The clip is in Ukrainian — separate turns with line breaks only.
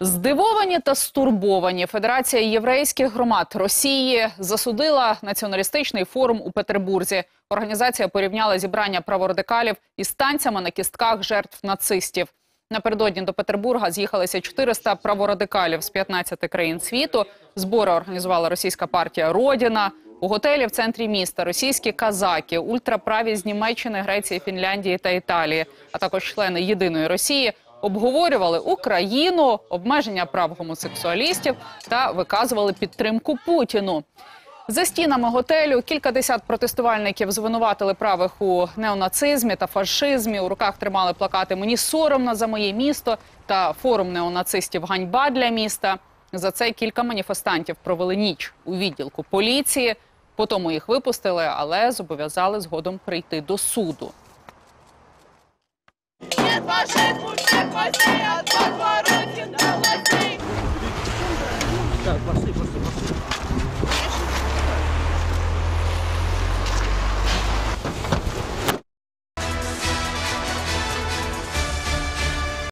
Здивовані та стурбовані Федерація єврейських громад Росії засудила націоналістичний форум у Петербурзі. Організація порівняла зібрання праворадикалів із танцями на кістках жертв нацистів. Напередодні до Петербурга з'їхалися 400 праворадикалів з 15 країн світу. Збори організувала російська партія Родіна. У готелі в центрі міста російські казаки, ультраправі з Німеччини, Греції, Фінляндії та Італії, а також члени єдиної Росії обговорювали Україну, обмеження прав гомосексуалістів та виказували підтримку Путіну. За стінами готелю кількадесят протестувальників звинуватили правих у неонацизмі та фашизмі. У руках тримали плакати Мені соромно за моє місто та форум неонацистів Ганьба для міста. За це кілька маніфестантів провели ніч у відділку поліції. Потім їх випустили, але зобов'язали згодом прийти до суду.
Нет фашизму,
Так, пошли, пошли, пошли.